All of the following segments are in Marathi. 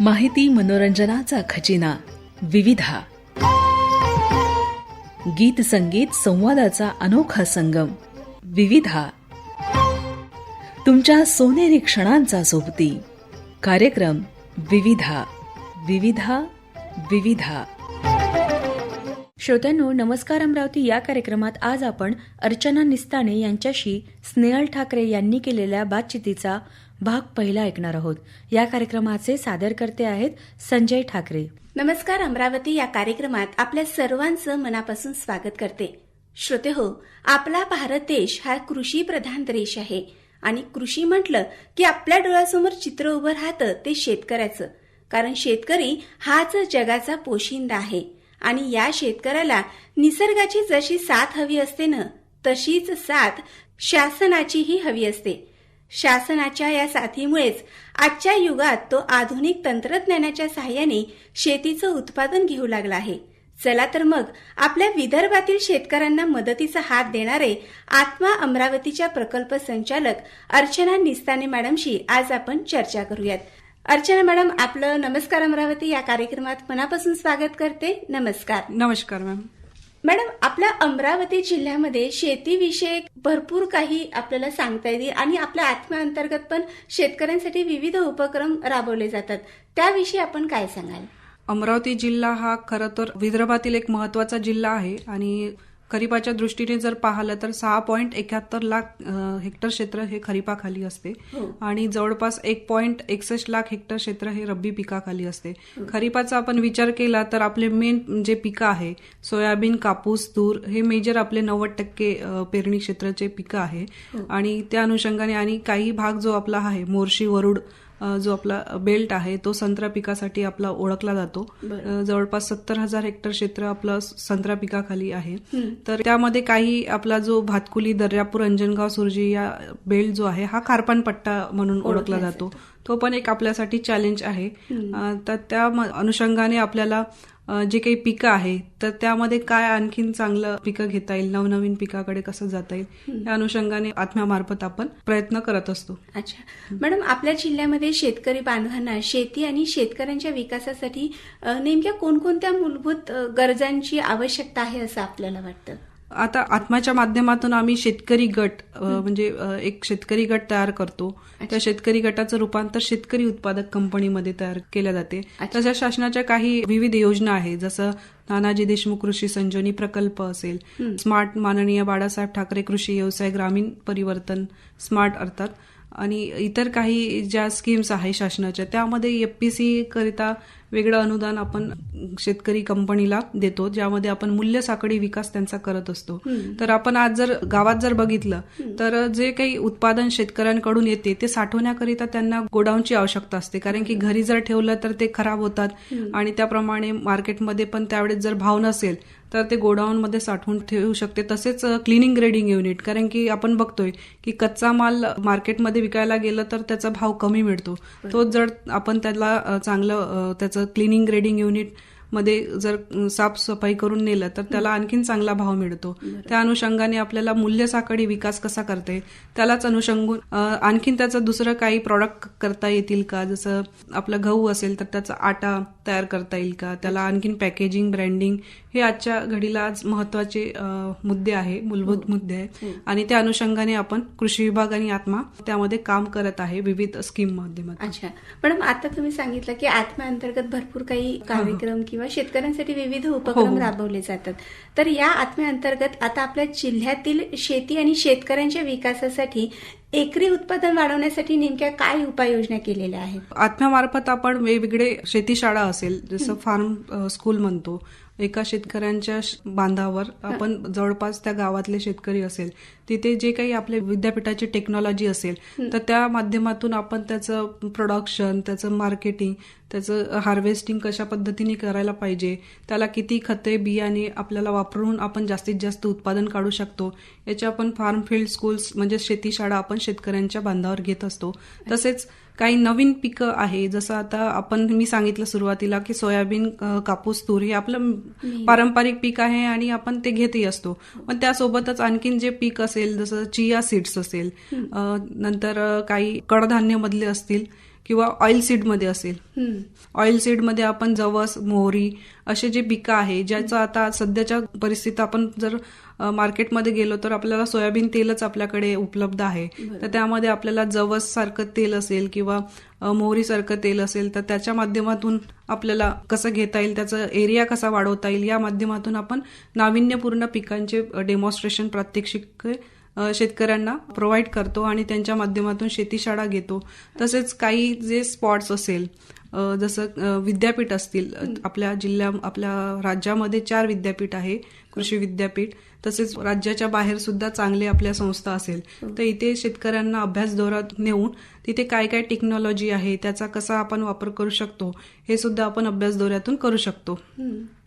माहिती मनोरंजनाचा खजिना विविधा. गीत संगीत संवादाचा अनोखा संगम विविधा. तुमच्या सोनेरी क्षणांचा सोबती कार्यक्रम विविधा. विविधा विविधा. श्रोत्यांनो नमस्कार अमरावती या कार्यक्रमात आज आपण अर्चना निस्ताने यांच्याशी स्नेहल ठाकरे यांनी केलेल्या बातचितीचा भाग पहिला ऐकणार आहोत. या कार्यक्रमाचे सादरकर्ते आहेत संजय ठाकरे. नमस्कार अमरावती. या कार्यक्रमात आपल्या सर्वांचं मनापासून स्वागत करते. श्रोते हो आपला भारत देश हा कृषी प्रधान देश आहे. आणि कृषी म्हटलं की आपल्या डोळ्यासमोर चित्र उभं राहतं ते शेतकऱ्याचं. कारण शेतकरी हाच जगाचा पोशिंदा आहे. आणि या शेतकऱ्याला निसर्गाची जशी साथ हवी असते ना तशीच साथ शासनाचीही हवी असते. शासनाच्या या साथीमुळेच आजच्या युगात तो आधुनिक तंत्रज्ञानाच्या सहाय्याने शेतीचं उत्पादन घेऊ लागला आहे. चला तर मग आपल्या विदर्भातील शेतकऱ्यांना मदतीचा हात देणारे आत्मा अमरावतीच्या प्रकल्प संचालक अर्चना निस्ताने मॅडमशी आज आपण चर्चा करूयात. अर्चना मॅडम आपलं नमस्कार अमरावती. या कार्यक्रमात मनापासून स्वागत करते. नमस्कार. नमस्कार मॅम. मॅडम आपल्या अमरावती जिल्ह्यामध्ये शेतीविषयक भरपूर काही आपल्याला सांगता येईल आणि आपल्या आत्म्याअंतर्गत पण शेतकऱ्यांसाठी विविध उपक्रम राबवले जातात. त्याविषयी आपण काय सांगाल? अमरावती जिल्हा हा खरं तर विदर्भातील एक महत्त्वाचा जिल्हा आहे आणि खरीपाच्या दृष्टीने जर पाहिलं तर सहा पॉईंट एकाहत्तर लाख हेक्टर क्षेत्र हे खरीपाखाली असते. आणि जवळपास एक पॉईंट एकसष्ट लाख हेक्टर क्षेत्र हे रब्बी पिकाखाली असते. खरीपाचा आपण विचार केला तर आपले मेन जे पिकं आहे सोयाबीन कापूस तूर हे मेजर आपले नव्वद टक्के पेरणी क्षेत्राचे पिकं आहे. आणि त्या अनुषंगाने आणि काही भाग जो आपला आहे मोर्शी वरुड जो आपला बेल्ट आहे तो संत्रा पिकासाठी आपला ओळखला जातो. जवळपास सत्तर हजार हेक्टर क्षेत्र आपलं संत्रा पिकाखाली आहे. तर त्यामध्ये काही आपला जो भातकुली दर्यापूर अंजनगाव सुरजी या बेल्ट जो आहे हा खारपान पट्टा म्हणून ओळखला जातो. तो पण एक आपल्यासाठी चॅलेंज आहे. तर त्या अनुषंगाने आपल्याला जे काही पिकं आहे तर त्यामध्ये काय आणखीन चांगलं पिकं घेता येईल नवनवीन पिकाकडे कसं जाता येईल या अनुषंगाने आत्म्यामार्फत आपण प्रयत्न करत असतो. अच्छा. मॅडम आपल्या जिल्ह्यामध्ये शेतकरी बांधवांना शेती आणि शेतकऱ्यांच्या विकासासाठी नेमक्या कोणकोणत्या मूलभूत गरजांची आवश्यकता आहे असं आपल्याला वाटतं? आता आत्माच्या माध्यमातून आम्ही शेतकरी गट म्हणजे एक शेतकरी गट तयार करतो. त्या शेतकरी गटाचं रूपांतर शेतकरी उत्पादक कंपनीमध्ये तयार केल्या जाते. तशा शासनाच्या काही विविध योजना आहे जसं नानाजी देशमुख कृषी संजीवनी प्रकल्प असेल स्मार्ट माननीय बाळासाहेब ठाकरे कृषी व्यवसाय ग्रामीण परिवर्तन स्मार्ट अर्थात आणि इतर काही ज्या स्कीम्स आहे शासनाच्या त्यामध्ये एफपीसी करिता वेगळं अनुदान आपण शेतकरी कंपनीला देतो ज्यामध्ये आपण मूल्य साखळी विकास त्यांचा करत असतो. तर आपण आज जर गावात जर बघितलं तर जे काही उत्पादन शेतकऱ्यांकडून येते ते साठवण्याकरिता त्यांना गोडाऊनची आवश्यकता असते. कारण की घरी जर ठेवलं तर ते खराब होतात आणि त्याप्रमाणे मार्केटमध्ये पण त्यावेळेस जर भाव नसेल तर ते गोडाऊनमध्ये साठवून ठेवू शकते. तसेच क्लिनिंग ग्रेडिंग युनिट कारण की आपण बघतोय की कच्चा माल मार्केटमध्ये विकायला गेलं तर त्याचा भाव कमी मिळतो. तो जर आपण त्याला चांगलं त्याचं क्लिनिंग ग्रेडिंग युनिट मध्ये जर साफसफाई करून नेलं तर त्याला आणखीन चांगला भाव मिळतो. त्या अनुषंगाने आपल्याला मूल्य साखळी विकास कसा करते त्यालाच अनुषंगून आणखीन त्याचं दुसरं काही प्रॉडक्ट करता येतील का? जसं आपलं गहू असेल तर त्याचा आटा तयार करता येईल का? त्याला आणखीन पॅकेजिंग ब्रँडिंग हे आजच्या घडीला आज महत्त्वाचे मुद्दे आहे मूलभूत मुद्दे आहे. आणि त्या अनुषंगाने आपण कृषी विभाग आणि आत्मा त्यामध्ये काम करत आहे विविध स्कीम माध्यमात अच्छा. मॅडम आता तुम्ही सांगितलं की आत्म्याअंतर्गत भरपूर काही कार्यक्रम किंवा शेतकऱ्यांसाठी विविध उपक्रम राबवले जातात. तर या आत्म्याअंतर्गत आता आपल्या जिल्ह्यातील शेती आणि शेतकऱ्यांच्या विकासासाठी एकरी उत्पादन वाढवण्यासाठी नेमक्या काय उपाययोजना केलेल्या आहेत? आत्म्यामार्फत आपण वेगवेगळे शेतीशाळा असेल जसं फार्म स्कूल म्हणतो. एका शेतकऱ्यांच्या बांधावर आपण जवळपास त्या गावातले शेतकरी असेल तिथे जे काही आपले विद्यापीठाची टेक्नॉलॉजी असेल तर त्या माध्यमातून आपण त्याचं प्रोडक्शन त्याचं मार्केटिंग त्याचं हार्वेस्टिंग कशा पद्धतीने करायला पाहिजे त्याला किती खते बियाणे आपल्याला वापरून आपण जास्तीत जास्त उत्पादन काढू शकतो. याच्या आपण फार्म फील्ड स्कूल्स म्हणजे शेतीशाळा आपण शेतकऱ्यांच्या बांधावर घेत असतो. तसेच काही नवीन पिकं आहे. जसं आता आपण मी सांगितलं सुरुवातीला की सोयाबीन कापूस तूर हे आपलं पारंपरिक पीक आहे आणि आपण ते घेतही असतो. पण त्यासोबतच आणखीन जे पीक असेल जसं चिया सीड्स असेल नंतर काही कडधान्य मधले असतील किंवा ऑइल सीडमध्ये असेल. ऑइल सीडमध्ये आपण जवस मोहरी असे जे पिकं आहे ज्याचं आता सध्याच्या परिस्थितीत आपण जर मार्केटमध्ये गेलो तर आपल्याला सोयाबीन तेलच आपल्याकडे उपलब्ध आहे. तर त्यामध्ये आपल्याला जवस सारखं तेल असेल किंवा अ, मोहरीसारखं तेल असेल तर त्याच्या माध्यमातून आपल्याला कसं घेता येईल त्याचा एरिया कसा वाढवता येईल या माध्यमातून आपण नाविन्यपूर्ण पिकांचे डेमॉन्स्ट्रेशन प्रात्यक्षिक शेतकऱ्यांना प्रोव्हाइड करतो आणि त्यांच्या माध्यमातून शेतीशाळा घेतो. तसेच काही जे स्पॉट्स असेल जसं विद्यापीठ असतील आपल्या जिल्ह्या आपल्या राज्यामध्ये चार विद्यापीठ आहे कृषी विद्यापीठ. तसेच राज्याच्या बाहेर सुद्धा चांगले आपल्या संस्था असेल तर इथे शेतकऱ्यांना अभ्यास दौऱ्यात नेऊन तिथे काय काय टेक्नॉलॉजी आहे त्याचा कसा आपण वापर करू शकतो हे सुद्धा आपण अभ्यास दौऱ्यातून करू शकतो.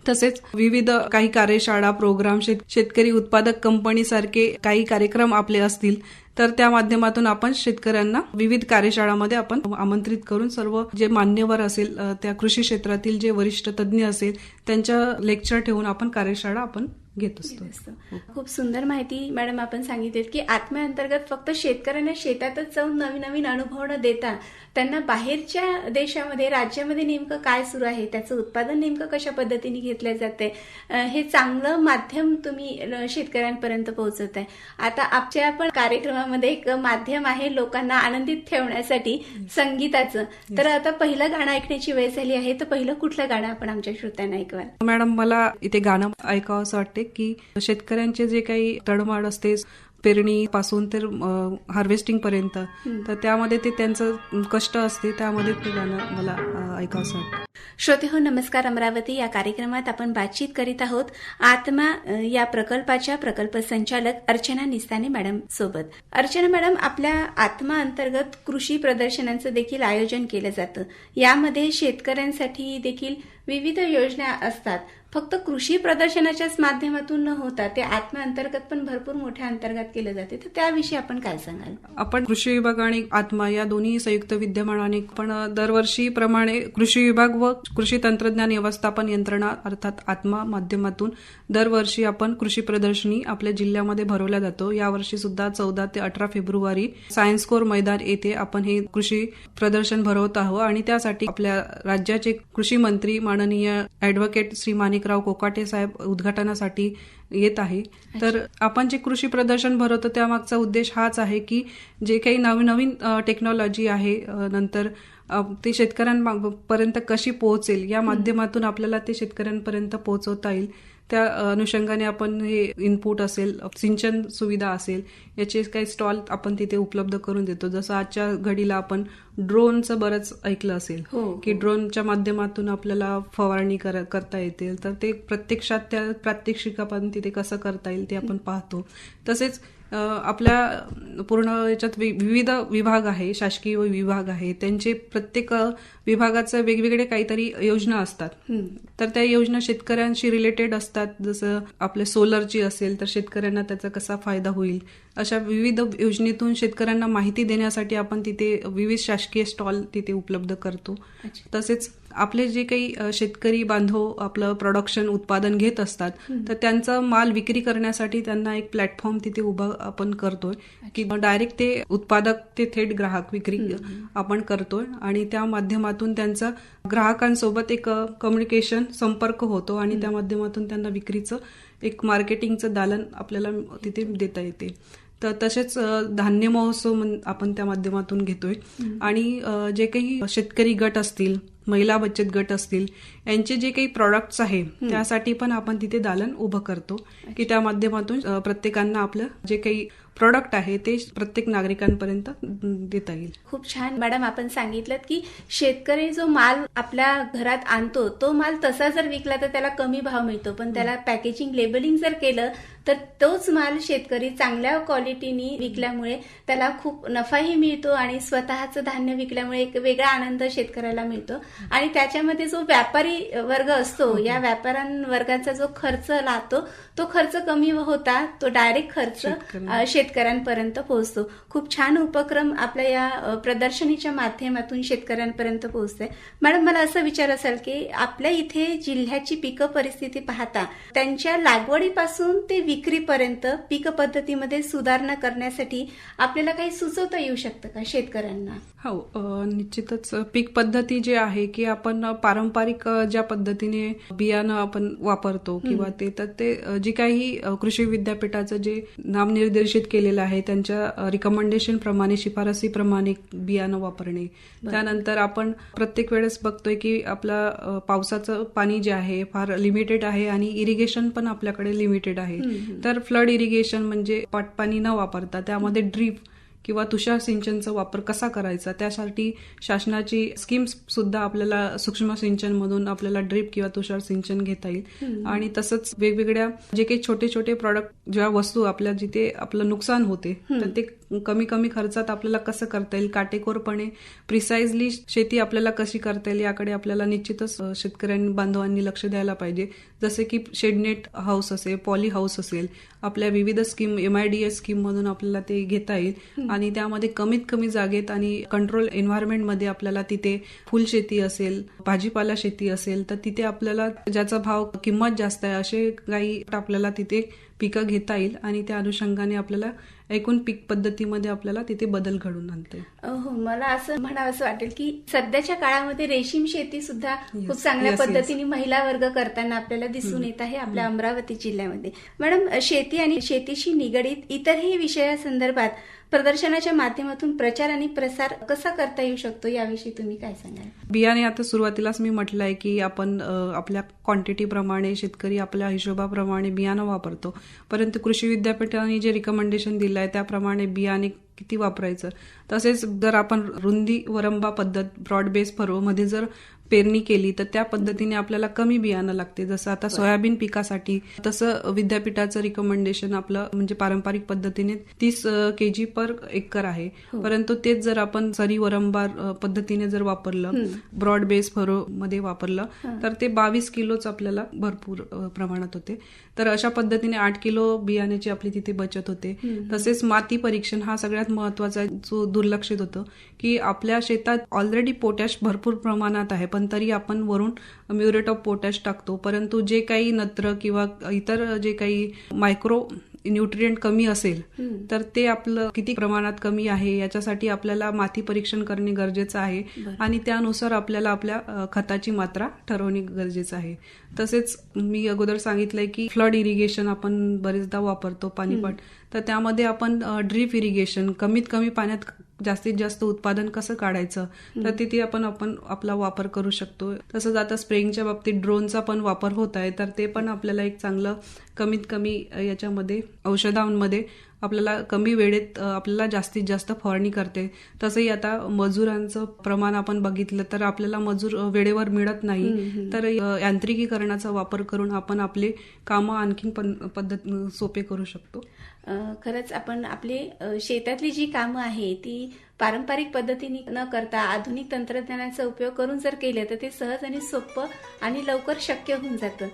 तसेच विविध काही कार्यशाळा प्रोग्राम शेत- शेतकरी उत्पादक कंपनी सारखे काही कार्यक्रम आपले असतील तर त्या माध्यमातून आपण शेतकऱ्यांना विविध कार्यशाळामध्ये आपण आमंत्रित करून सर्व जे मान्यवर असेल त्या कृषी क्षेत्रातील जे वरिष्ठ तज्ज्ञ असेल त्यांच्या लेक्चर ठेवून आपण कार्यशाळा आपण घेत असतो. असतं. खूप सुंदर माहिती मॅडम आपण सांगितली की आत्म्या अंतर्गत फक्त शेतकऱ्यांना शेतातच जाऊन नवीन नवीन अनुभव न देता त्यांना बाहेरच्या देशामध्ये राज्यामध्ये नेमकं काय सुरू आहे त्याचं उत्पादन नेमकं कशा पद्धतीने घेतलं जाते हे चांगलं माध्यम तुम्ही शेतकऱ्यांपर्यंत पोहोचत आहे आता आपल्या पण कार्यक्रमामध्ये एक माध्यम आहे लोकांना आनंदित ठेवण्यासाठी संगीताचं. तर आता पहिलं गाणं ऐकण्याची वेळ झाली आहे तर पहिलं कुठलं गाणं आपण आमच्या श्रोत्यांना ऐकवाल? मॅडम मला इथे गाणं ऐकावं असं वाटते की शेतकऱ्यांचे जे काही तडमाड असते पेरणी पासून तर हार्वेस्टिंग पर्यंत तर त्यामध्ये ते त्यांचं कष्ट असते त्यामध्ये ते गाणं मला अ, ऐकावं असं वाटतं. श्रोते हो नमस्कार अमरावती. या कार्यक्रमात आपण बातचीत करीत आहोत आत्मा या प्रकल्पाच्या प्रकल्प संचालक अर्चना निस्ताने मॅडम सोबत. अर्चना मॅडम आपल्या आत्मा अंतर्गत कृषी प्रदर्शनांचं देखील आयोजन केलं जातं. यामध्ये शेतकऱ्यांसाठी देखील विविध योजना असतात. फक्त कृषी प्रदर्शनाच्याच माध्यमातून न होता ते आत्माअंतर्गत पण भरपूर मोठ्या अंतर्गत केलं जाते. तर त्याविषयी आपण काय सांगाल? आपण कृषी विभाग आणि आत्मा या दोन्ही संयुक्त विद्यमानाने पण दरवर्षी प्रमाणे कृषी विभाग व कृषी तंत्रज्ञान व्यवस्थापन यंत्रणा अर्थात आत्मा माध्यमातून दरवर्षी आपण कृषी प्रदर्शनी आपल्या जिल्ह्यामध्ये भरवल्या जातो. यावर्षी सुद्धा चौदा ते अठरा फेब्रुवारी सायन्स कोर मैदान येथे आपण हे कृषी प्रदर्शन भरवत आहोत. आणि त्यासाठी आपल्या राज्याचे कृषी मंत्री माननीय अॅडव्होकेट श्री माणिकराव कोकाटे साहेब उद्घाटनासाठी येत आहे. तर आपण जे कृषी प्रदर्शन भरवतो त्यामागचा उद्देश हाच आहे की जे काही नवीन नवीन टेक्नॉलॉजी आहे नंतर ते शेतकऱ्यांपर्यंत कशी पोहोचेल या माध्यमातून आपल्याला ते शेतकऱ्यांपर्यंत पोहोचवता येईल. त्या अनुषंगाने आपण हे इनपुट असेल सिंचन सुविधा असेल याचे काही स्टॉल आपण तिथे उपलब्ध करून देतो. जसं आजच्या घडीला आपण ड्रोनचं बरंच ऐकलं असेल हो, की ड्रोनच्या माध्यमातून आपल्याला फवारणी कर- करता येते. तर ते प्रत्यक्षात त्या प्रात्यक्षिक आपण तिथे कसं करता येईल ते आपण पाहतो. तसेच आपल्या पूर्ण याच्यात विविध विभाग आहे शासकीय विभाग आहे त्यांचे प्रत्येक विभागाचं वेगवेगळे काहीतरी योजना असतात. तर त्या योजना शेतकऱ्यांशी रिलेटेड असतात. जसं आपल्या सोलरची असेल तर शेतकऱ्यांना त्याचा कसा फायदा होईल? अशा विविध योजनेतून शेतकऱ्यांना माहिती देण्यासाठी आपण तिथे विविध शासकीय स्टॉल तिथे उपलब्ध करतो. तसेच आपले जे काही शेतकरी बांधव आपलं प्रोडक्शन उत्पादन घेत असतात तर त्यांचा माल विक्री करण्यासाठी त्यांना एक प्लॅटफॉर्म तिथे उभा आपण करतोय. की डायरेक्ट ते उत्पादक ते थेट ग्राहक विक्री आपण करतोय. आणि त्या माध्यमातून त्यांचा ग्राहकांसोबत एक कम्युनिकेशन संपर्क होतो आणि त्या माध्यमातून त्यांना विक्रीचं एक मार्केटिंगचं दालन आपल्याला तिथे देता येते. तर तसेच धान्य महोत्सव आपण त्या माध्यमातून घेतोय. आणि जे काही शेतकरी गट असतील महिला बचत गट असतील यांचे जे काही प्रॉडक्ट्स आहे त्यासाठी पण आपण तिथे दालन उभं करतो. की त्या माध्यमातून प्रत्येकांना आपलं जे काही प्रॉडक्ट आहे ते प्रत्येक नागरिकांपर्यंत देता येईल. खूप छान. मॅडम आपण सांगितलं की शेतकरी जो माल आपल्या घरात आणतो तो माल तसा जर विकला तर त्याला कमी भाव मिळतो. पण त्याला पॅकेजिंग लेबलिंग जर केलं तर तोच माल शेतकरी चांगल्या क्वालिटीनी विकल्यामुळे त्याला खूप नफाही मिळतो आणि स्वतःचं धान्य विकल्यामुळे एक वेगळा आनंद शेतकऱ्याला मिळतो. आणि त्याच्यामध्ये जो व्यापारी वर्ग असतो या व्यापाऱ्यां वर्गाचा जो खर्च लागतो तो खर्च कमी होता तो डायरेक्ट खर्च शेतकऱ्यांपर्यंत पोहोचतो. खूप छान उपक्रम आपल्या या प्रदर्शनीच्या माध्यमातून शेतकऱ्यांपर्यंत पोहोचते मॅडम मला असं विचार असेल की आपल्या इथे जिल्ह्याची पीक परिस्थिती पाहता त्यांच्या लागवडीपासून ते विक्रीपर्यंत पीक पद्धतीमध्ये सुधारणा करण्यासाठी आपल्याला काही सुचवता येऊ शकतं का शेतकऱ्यांना? हो निश्चितच पीक पद्धती जी आहे की आपण पारंपरिक ज्या पद्धतीने बियाणं आपण वापरतो किंवा ते तर ते जी काही कृषी विद्यापीठाचं जे नामनिर्देशित केलेलं आहे त्यांच्या रिकमेंडेशन प्रमाणे शिफारसीप्रमाणे बियाणं वापरणे. त्यानंतर आपण प्रत्येक वेळेस बघतोय की आपला पावसाचं पाणी जे आहे फार लिमिटेड आहे आणि इरिगेशन पण आपल्याकडे लिमिटेड आहे. तर फ्लड इरिगेशन म्हणजे पाटपाणी न वापरता त्यामध्ये ड्रीप किंवा तुषार सिंचनचा वापर कसा करायचा त्यासाठी शासनाची स्कीम्स सुद्धा आपल्याला सूक्ष्म सिंचन मधून आपल्याला ड्रीप किंवा तुषार सिंचन घेता येईल. आणि तसंच वेगवेगळ्या जे काही छोटे छोटे प्रॉडक्ट ज्या वस्तू आपल्या जिथे आपलं नुकसान होते तर ते कमी कमी खर्चात आपल्याला कसं करता येईल? काटेकोरपणे प्रिसाइजली शेती आपल्याला कशी करता येईल याकडे आपल्याला निश्चितच शेतकऱ्यांनी बांधवांनी लक्ष द्यायला पाहिजे. जसे की शेडनेट हाऊस असेल पॉली हाऊस असेल आपल्या विविध स्कीम एमआयडीएस स्कीम मधून आपल्याला ते घेता येईल. आणि त्यामध्ये कमीत कमी जागेत आणि कंट्रोल एन्व्हायरमेंटमध्ये आपल्याला तिथे फुलशेती असेल भाजीपाला शेती असेल तर तिथे आपल्याला ज्याचा भाव किंमत जास्त आहे असे काही आपल्याला तिथे पिकं घेता येईल. आणि त्या अनुषंगाने आपल्याला एकूण पीक पद्धतीमध्ये आपल्याला तिथे बदल घडून आणते हो मला असं म्हणावंसं वाटेल की सध्याच्या काळामध्ये रेशीम शेती सुद्धा खूप चांगल्या. पद्धतीने महिला वर्ग करताना आपल्याला दिसून येत आहे आपल्या अमरावती जिल्ह्यामध्ये. मॅडम शेती आणि शेतीशी निगडीत इतरही विषयासंदर्भात प्रदर्शनाच्या माध्यमातून प्रचार आणि प्रसार कसा करता येऊ शकतो याविषयी तुम्ही काय सांगाल? बियाणे आता सुरुवातीलाच मी म्हटलं आहे की आपण आपल्या क्वांटिटी प्रमाणे शेतकरी आपल्या हिशोबाप्रमाणे बियाणं वापरतो. परंतु कृषी विद्यापीठाने जे रिकमेंडेशन दिलं आहे त्याप्रमाणे बियाणे किती वापरायचं? तसेच जर आपण रुंदी वरंबा पद्धत ब्रॉड बेस मध्ये जर पेरणी केली तर त्या पद्धतीने आपल्याला कमी बियाणं लागते. जसं आता सोयाबीन पिकासाठी तसं विद्यापीठाचं रिकमेंडेशन आपलं म्हणजे पारंपरिक पद्धतीने तीस के जी पर एकर आहे. परंतु तेच जर आपण सरी वरंबार पद्धतीने जर वापरलं ब्रॉड बेस फरो मध्ये वापरलं तर ते बावीस किलोच आपल्याला भरपूर प्रमाणात होते. तर अशा पद्धतीने आठ किलो बियाण्याची आपली तिथे बचत होते. तसेच माती परीक्षण हा सगळ्यात महत्त्वाचा जो दुर्लक्षित होतं की आपल्या शेतात ऑलरेडी पोटॅश भरपूर प्रमाणात आहे पण तरी आपण वरून म्युरेट ऑफ पोटॅश टाकतो. परंतु जे काही नत्र किंवा इतर जे काही मायक्रो न्यूट्रिएंट कमी असेल तर ते आपलं किती प्रमाणात कमी आहे याच्यासाठी आपल्याला माती परीक्षण करणे गरजेचं आहे. आणि त्यानुसार आपल्याला आपल्या खताची मात्रा ठरवणे गरजेचं आहे. तसेच मी अगोदर सांगितलंय की फ्लड इरिगेशन आपण बरेचदा वापरतो पाणीपट. तर त्यामध्ये आपण ड्रीप इरिगेशन कमीत कमी पाण्यात जास्तीत जास्त उत्पादन कसं काढायचं? तर तिथे आपण आपण आपला वापर करू शकतो. तसंच आता स्प्रेइंगच्या बाबतीत ड्रोनचा पण वापर होत आहे. तर ते पण आपल्याला एक चांगलं कमीत कमी याच्यामध्ये औषधांमध्ये आपल्याला कमी वेळेत आपल्याला जास्तीत जास्त फवारणी करते. तसंही आता मजुरांचं प्रमाण आपण बघितलं तर आपल्याला मजूर वेळेवर मिळत नाही. तर यांत्रिकीकरणाचा वापर करून आपण आपले कामं आणखीन पण पद्धत सोपे करू शकतो. खरंच आपण आपली शेतातली जी कामं आहे ती पारंपरिक पद्धतीने न करता आधुनिक तंत्रज्ञानाचा उपयोग करून जर केलं तर ते सहज आणि सोपं आणि लवकर शक्य होऊन जातं.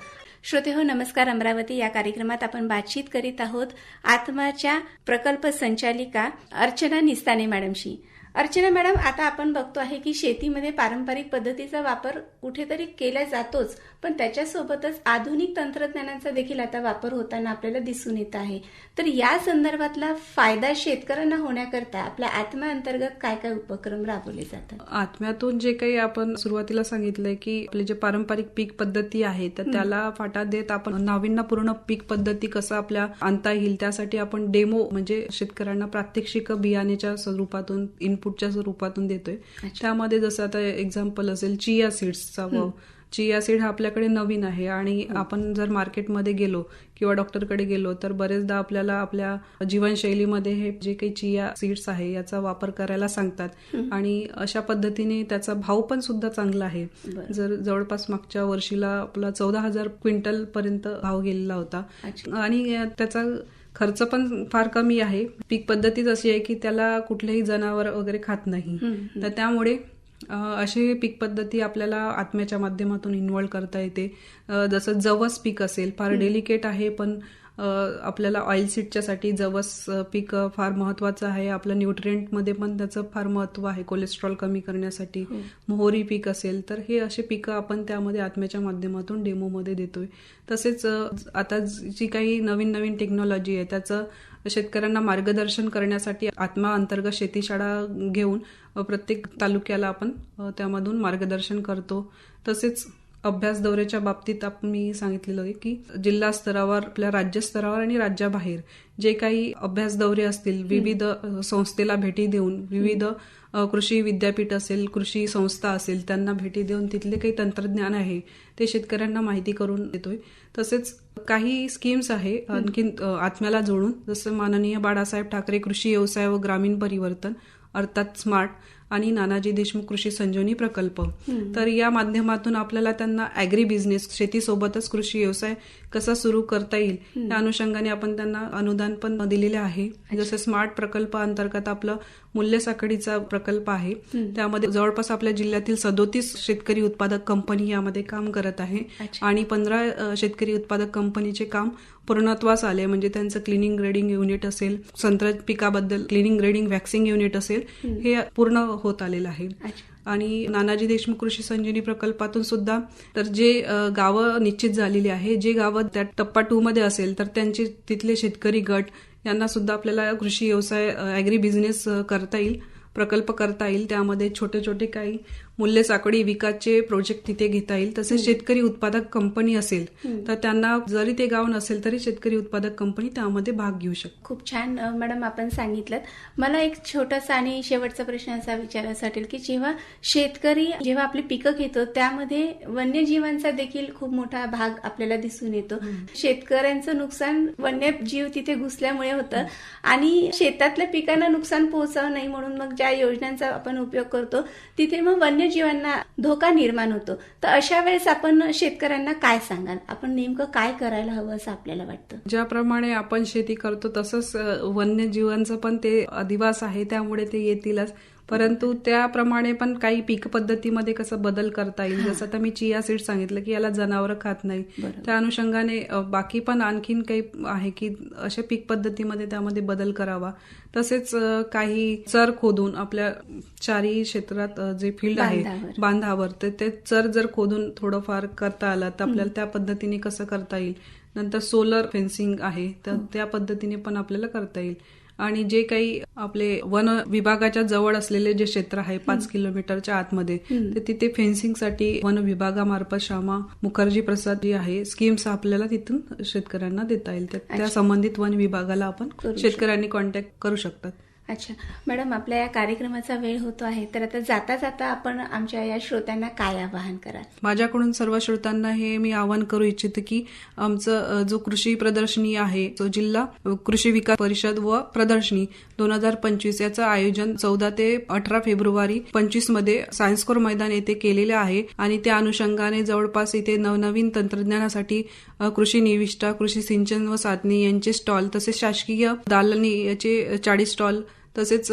श्रोते हो नमस्कार अमरावती. या कार्यक्रमात आपण बातचीत करीत आहोत आत्माच्या प्रकल्प संचालिका अर्चना निस्ताने मॅडमशी. अर्चना मॅडम आता आपण बघतो आहे की शेतीमध्ये पारंपरिक पद्धतीचा वापर कुठेतरी केला जातोच पण त्याच्यासोबतच आधुनिक तंत्रज्ञानाचा देखील आता वापर होताना आपल्याला दिसून येत आहे. तर या संदर्भातला फायदा शेतकऱ्यांना होण्याकरता आपल्या आत्मा अंतर्गत काय काय उपक्रम राबवले जातात? आत्म्यातून जे काही आपण सुरुवातीला सांगितलंय की आपले जे पारंपरिक पीक पद्धती आहे तर त्याला फाटा देत आपण नाविन्यपूर्ण पीक पद्धती कसं आपल्या आणता येईल त्यासाठी आपण डेमो म्हणजे शेतकऱ्यांना प्रात्यक्षिक बियाण्याच्या स्वरूपातून इनपुटच्या स्वरूपातून देतोय. त्यामध्ये जसं आता एक्झाम्पल असेल चिया सीड्सचा वाव. चिया सीड हा आपल्याकडे नवीन आहे आणि आपण जर मार्केटमध्ये गेलो किंवा डॉक्टरकडे गेलो तर बरेचदा आपल्याला आपल्या जीवनशैलीमध्ये हे जे काही चिया सीड्स आहे याचा वापर करायला सांगतात. आणि अशा पद्धतीने त्याचा भाव पण सुद्धा चांगला आहे. जर जवळपास मागच्या वर्षीला आपला चौदा हजार क्विंटल पर्यंत भाव गेलेला होता. आणि त्याचा खर्च पण फार कमी आहे. पीक पद्धतीच अशी आहे की त्याला कुठलेही जनावर वगैरे खात नाही. तर त्यामुळे अ, अशी पीक पद्धती आपल्याला आत्म्याच्या माध्यमातून इन्व्हॉल्व करता येते. जसं जवस पीक असेल फार डेलिकेट आहे पण आपल्याला ऑइल सीडच्यासाठी जवस पीक फार महत्वाचं आहे. आपलं न्यूट्रिएंटमध्ये पण त्याचं फार महत्त्व आहे. कोलेस्ट्रॉल कमी करण्यासाठी मोहरी पीक असेल तर हे असे पिकं आपण त्यामध्ये आत्म्याच्या माध्यमातून डेमोमध्ये देतोय. तसेच आता जी काही नवीन नवीन टेक्नॉलॉजी आहे त्याचं शेतकऱ्यांना मार्गदर्शन करण्यासाठी आत्मा अंतर्गत शेती शाळा घेऊन प्रत्येक तालुक्याला आपण त्यामधून मार्गदर्शन करतो. तसेच अभ्यास दौऱ्याच्या बाबतीत आप- मी सांगितलेलं आहे की जिल्हा स्तरावर आपल्या राज्य स्तरावर आणि राज्याबाहेर जे काही अभ्यास दौरे असतील विविध संस्थेला भेटी देऊन विविध कृषी विद्यापीठ असेल कृषी संस्था असेल त्यांना भेटी देऊन तिथले काही तंत्रज्ञान आहे ते शेतकऱ्यांना माहिती करून देतोय. तसेच काही स्कीम्स आहे आणखीन अ, आत्म्याला जोडून जसं माननीय बाळासाहेब ठाकरे कृषी व्यवसाय व ग्रामीण परिवर्तन अर्थात स्मार्ट आणि नानाजी देशमुख कृषी संजीवनी प्रकल्प. तर या माध्यमातून आपल्याला त्यांना अॅग्री बिझनेस शेतीसोबतच कृषी व्यवसाय कसा सुरू करता येईल या अनुषंगाने आपण त्यांना अनुदान पण दिलेले आहे. जसं स्मार्ट प्रकल्प अंतर्गत आपलं मूल्य साखळीचा प्रकल्प आहे. त्यामध्ये जवळपास आपल्या जिल्ह्यातील सदोतीस शेतकरी उत्पादक कंपनी यामध्ये काम करत आहे. आणि पंधरा शेतकरी उत्पादक कंपनीचे काम पूर्णत्वास आले म्हणजे त्यांचं क्लिनिंग ग्रेडिंग युनिट असेल संत्रा पिकाबद्दल क्लिनिंग ग्रेडिंग व्हॅक्सिंग युनिट असेल हे पूर्ण होत आलेलं आहे. आणि नानाजी देशमुख कृषी संजीवनी प्रकल्पातून सुद्धा तर जे गावं निश्चित झालेली आहे जे गावं त्या टप्पा टू मध्ये असेल तर त्यांचे तिथले शेतकरी गट यांना सुद्धा आपल्याला कृषी व्यवसाय अॅग्री बिझनेस करता येईल प्रकल्प करता येईल त्यामध्ये छोटे छोटे काही मूल्य साखळी विकासचे प्रोजेक्ट तिथे घेता येईल. तसेच शेतकरी उत्पादक कंपनी असेल तर त्यांना जरी ते गाव नसेल तरी शेतकरी उत्पादक कंपनी त्यामध्ये भाग घेऊ शकते. खूप छान. मॅडम आपण सांगितलं. मला एक छोटासा आणि शेवटचा प्रश्न असा विचारायचा वाटेल की जेव्हा शेतकरी जेव्हा आपली पिकं घेतो त्यामध्ये वन्यजीवांचा देखील खूप मोठा भाग आपल्याला दिसून येतो. शेतकऱ्यांचं नुकसान वन्यजीव तिथे घुसल्यामुळे होतं. आणि शेतातल्या पिकांना नुकसान पोहोचावं नाही म्हणून मग ज्या योजनांचा आपण उपयोग करतो तिथे मग वन्यजीवांना धोका निर्माण होतो. तर अशा वेळेस आपण शेतकऱ्यांना काय सांगाल? आपण नेमकं काय करायला हवं असं आपल्याला वाटतं? ज्याप्रमाणे आपण शेती करतो तसंच वन्यजीवांचं पण ते अधिवास आहे त्यामुळे ते येतीलच. परंतु त्याप्रमाणे पण काही पीक पद्धतीमध्ये कसं बदल करता येईल? जसं आता मी चिया सीड सांगितलं की याला जनावरं खात नाही. त्या अनुषंगाने बाकी पण आणखीन काही आहे की अशा पीक पद्धतीमध्ये त्यामध्ये बदल करावा. तसेच काही चर खोदून आपल्या चारी क्षेत्रात जे फील्ड आहे बांधावर. बांधावर तर ते चर जर खोदून थोडंफार करता आलं तर आपल्याला त्या पद्धतीने कसं करता येईल? नंतर सोलर फेन्सिंग आहे तर त्या पद्धतीने पण आपल्याला करता येईल. आणि जे काही आपले वन विभागाच्या जवळ असलेले जे क्षेत्र आहे पाच किलोमीटरच्या आतमध्ये तर तिथे फेन्सिंगसाठी वन विभागामार्फत श्यामा मुखर्जी प्रसाद जी आहे स्कीम्स आपल्याला तिथून शेतकऱ्यांना देता येईल. त्या- त्या संबंधित वन विभागाला आपण शेतकऱ्यांनी कॉन्टॅक्ट करू शकतात. अच्छा. मॅडम आपल्या या कार्यक्रमाचा वेळ होतो आहे तर आता जाता जाता आपण आमच्या या श्रोत्यांना काय आवाहन कराल? माझ्याकडून सर्व श्रोतांना हे मी आवाहन करू इच्छिते की आमचं जो कृषी प्रदर्शनी आहे तो जिल्हा कृषी विकास परिषद व प्रदर्शनी दोन हजार पंचवीस याचं आयोजन चौदा ते अठरा फेब्रुवारी पंचवीसमध्ये सायन्स कोर मैदान येथे केलेले आहे आणि त्या अनुषंगाने जवळपास इथे नवनवीन तंत्रज्ञानासाठी कृषी निविष्ठा कृषी सिंचन व साधने यांचे स्टॉल तसेच शासकीय दालनी याचे चाळीस स्टॉल तसेच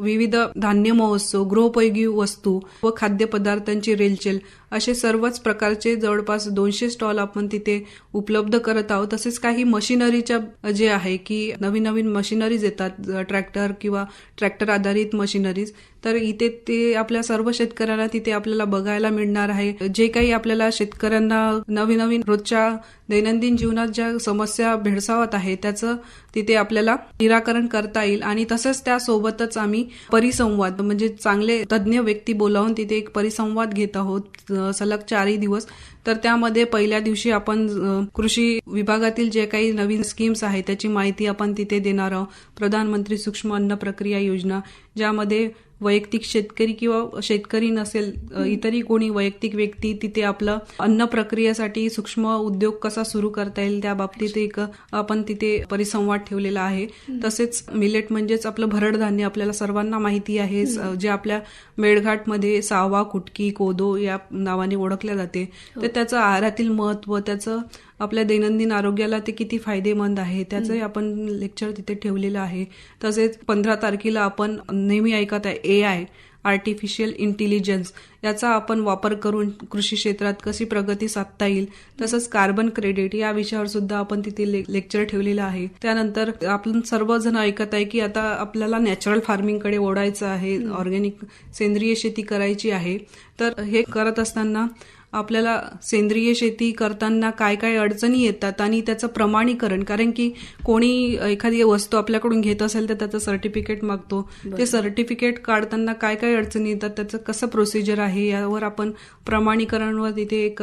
विविध धान्य महोत्सव गृहोपयोगी वस्तू व खाद्यपदार्थांची रेलचेल असे सर्वच प्रकारचे जवळपास दोनशे स्टॉल आपण तिथे उपलब्ध करत आहोत. तसेच काही मशिनरीच्या जे आहे की नवीन नवीन मशिनरीज येतात ट्रॅक्टर किंवा ट्रॅक्टर आधारित मशिनरीज तर इथे ते आपल्या सर्व शेतकऱ्यांना तिथे आपल्याला बघायला मिळणार आहे. जे काही आपल्याला शेतकऱ्यांना नवीन नवीन रोजच्या दैनंदिन जीवनात ज्या समस्या भेडसावत आहे त्याचं तिथे आपल्याला निराकरण करता येईल. आणि तसंच त्यासोबतच आम्ही परिसंवाद म्हणजे चांगले तज्ज्ञ व्यक्ती बोलावून तिथे एक परिसंवाद घेत आहोत सलग चारही दिवस. तर त्यामध्ये पहिल्या दिवशी आपण कृषी विभागातील जे काही नवीन स्कीम्स आहेत त्याची माहिती आपण तिथे देणार आहोत. प्रधानमंत्री सूक्ष्म अन्न प्रक्रिया योजना ज्यामध्ये वैयक्तिक शेतकरी किंवा शेतकरी नसेल इतरही कोणी वैयक्तिक व्यक्ती तिथे आपलं अन्न प्रक्रियेसाठी सूक्ष्म उद्योग कसा सुरू करता येईल त्या बाबतीत एक आपण तिथे परिसंवाद ठेवलेला आहे. तसेच मिलेट म्हणजेच आपलं भरड धान्य आपल्याला सर्वांना माहिती आहे. जे आपल्या मेळघाटमध्ये सावा कुटकी कोदो या नावाने ओळखल्या जाते. तर त्याचं आहारातील महत्त्व त्याचं आपल्या दैनंदिन आरोग्याला ते किती फायदेमंद आहे त्याचंही आपण लेक्चर तिथे ठेवलेलं आहे. तसेच पंधरा तारखेला आपण नेहमी ऐकत आहे ए आय आर्टिफिशियल इंटेलिजन्स याचा आपण वापर करून कृषी क्षेत्रात कशी प्रगती साधता येईल तसंच कार्बन क्रेडिट या विषयावर सुद्धा आपण तिथे ले- लेक्चर ठेवलेलं आहे. त्यानंतर आपण सर्वजण ऐकत आहे की आता आपल्याला नॅचरल फार्मिंगकडे ओढायचं आहे ऑर्गॅनिक सेंद्रिय शेती करायची आहे. तर हे करत असताना आपल्याला सेंद्रिय शेती करताना काय काय अडचणी येतात आणि त्याचं प्रमाणीकरण कारण की कोणी एखादी वस्तू आपल्याकडून घेत असेल तर त्याचं सर्टिफिकेट मागतो. ते सर्टिफिकेट काढताना काय काय अडचणी येतात त्याचं कसं प्रोसिजर आहे यावर आपण प्रमाणीकरणवर तिथे एक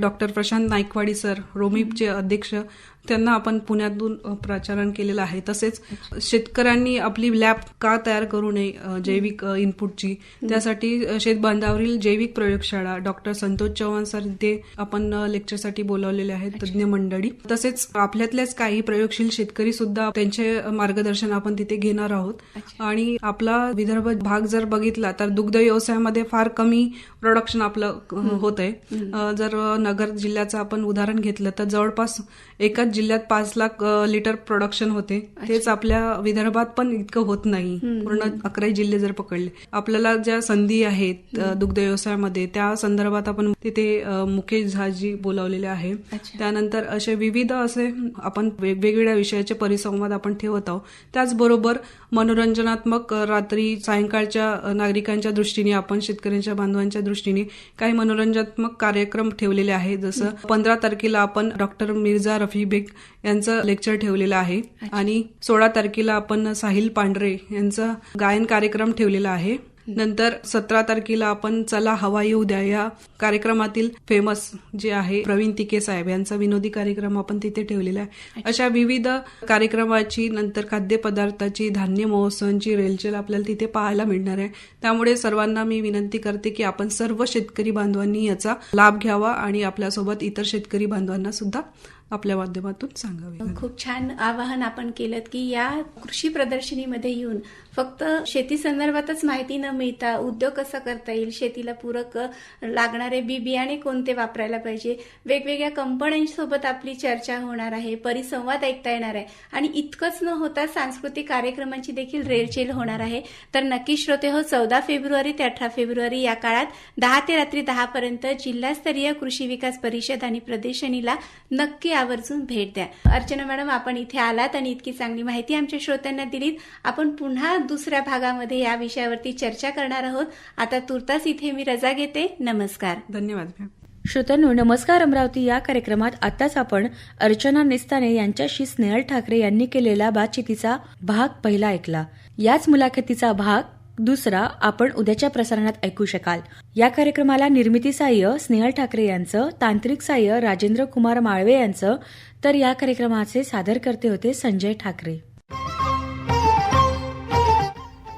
डॉक्टर प्रशांत नाईकवाडी सर रोमीपचे अध्यक्ष त्यांना आपण पुण्यातून प्रचारण केलेलं आहे. तसेच शेतकऱ्यांनी आपली लॅब का तयार करू नये जैविक इनपुटची? त्यासाठी शेतबांधावरील जैविक प्रयोगशाळा डॉक्टर संतोष चव्हाण सर इथे आपण लेक्चरसाठी बोलावलेले आहेत तज्ज्ञ मंडळी. तसेच आपल्यातलेच काही प्रयोगशील शेतकरी सुद्धा त्यांचे मार्गदर्शन आपण तिथे घेणार आहोत. आणि आपला विदर्भ भाग जर बघितला तर दुग्ध व्यवसायामध्ये फार कमी प्रोडक्शन आपलं होत आहे जर नगर जिल्ह्याचं आपण उदाहरण घेतलं तर जवळपास एकाच जिल्ह्यात पाच लाख लिटर प्रोडक्शन होते. तेच आपल्या विदर्भात पण इतकं होत नाही. पूर्ण अकरा जिल्हे जर पकडले. आपल्याला ज्या संधी आहेत दुग्ध व्यवसायामध्ये त्या संदर्भात आपण तिथे मुकेश झाजी बोलावलेले आहे. त्यानंतर असे विविध असे आपण वेगवेगळ्या विषयाचे परिसंवाद आपण ठेवत आहोत. त्याचबरोबर मनोरंजनात्मक रात्री सायंकाळच्या नागरिकांच्या दृष्टीने आपण शेतकऱ्यांच्या बांधवांच्या दृष्टीने काही मनोरंजनात्मक कार्यक्रम ठेवलेले आहेत. जसं पंधरा तारखेला आपण डॉक्टर मिर्झा रफी बेग यांचं लेक्चर ठेवलेलं आहे. आणि सोळा तारखेला आपण साहिल पांढरे यांचा गायन कार्यक्रम ठेवलेला आहे. नंतर सतरा तारखेला आपण चला हवा येऊ द्या या कार्यक्रमातील फेमस जे आहे प्रवीण तिके साहेब यांचा विनोदी कार्यक्रम आपण तिथे ठेवलेला आहे. अशा विविध कार्यक्रमाची नंतर खाद्यपदार्थाची धान्य महोत्सवांची रेलचेल आपल्याला तिथे पाहायला मिळणार आहे. त्यामुळे सर्वांना मी विनंती करते की आपण सर्व शेतकरी बांधवांनी याचा लाभ घ्यावा आणि आपल्यासोबत इतर शेतकरी बांधवांना सुद्धा आपल्या माध्यमातून सांगावे. खूप छान आवाहन आपण केलं की या कृषी प्रदर्शनीमध्ये येऊन फक्त शेती संदर्भातच माहिती न मिळता उद्योग कसा करता येईल शेतीला पूरक लागणारे बी बियाणे कोणते वापरायला पाहिजे? वेगवेगळ्या कंपन्यांसोबत आपली चर्चा होणार आहे परिसंवाद ऐकता येणार आहे आणि इतकंच न होता सांस्कृतिक कार्यक्रमांची देखील रेलचेल होणार आहे. तर नक्की श्रोते हो चौदा फेब्रुवारी ते अठरा फेब्रुवारी या काळात दहा ते रात्री दहा पर्यंत जिल्हास्तरीय कृषी विकास परिषद आणि प्रदर्शनीला नक्की आवर्जून भेट द्या. अर्चना मॅडम आपण इथे आलात आणि इतकी चांगली माहिती आमच्या श्रोत्यांना दिलीत. आपण पुन्हा दुसऱ्या भागामध्ये या विषयावरती चर्चा करणार आहोत. आता तुर्तास इथे मी रजा घेते. नमस्कार. धन्यवाद श्रोत्यांनो नमस्कार अमरावती या कार्यक्रमात आताच आपण अर्चना निस्ताने यांच्याशी स्नेहल ठाकरे यांनी केलेला बातचितीचा भाग पहिला ऐकला. याच मुलाखतीचा भाग दुसरा आपण उद्याच्या प्रसारणात ऐकू शकाल. या कार्यक्रमाला निर्मिती साह्य स्नेहल ठाकरे यांचं तांत्रिक साह्य राजेंद्र कुमार माळवे यांचं तर या कार्यक्रमाचे सादरकर्ते होते संजय ठाकरे.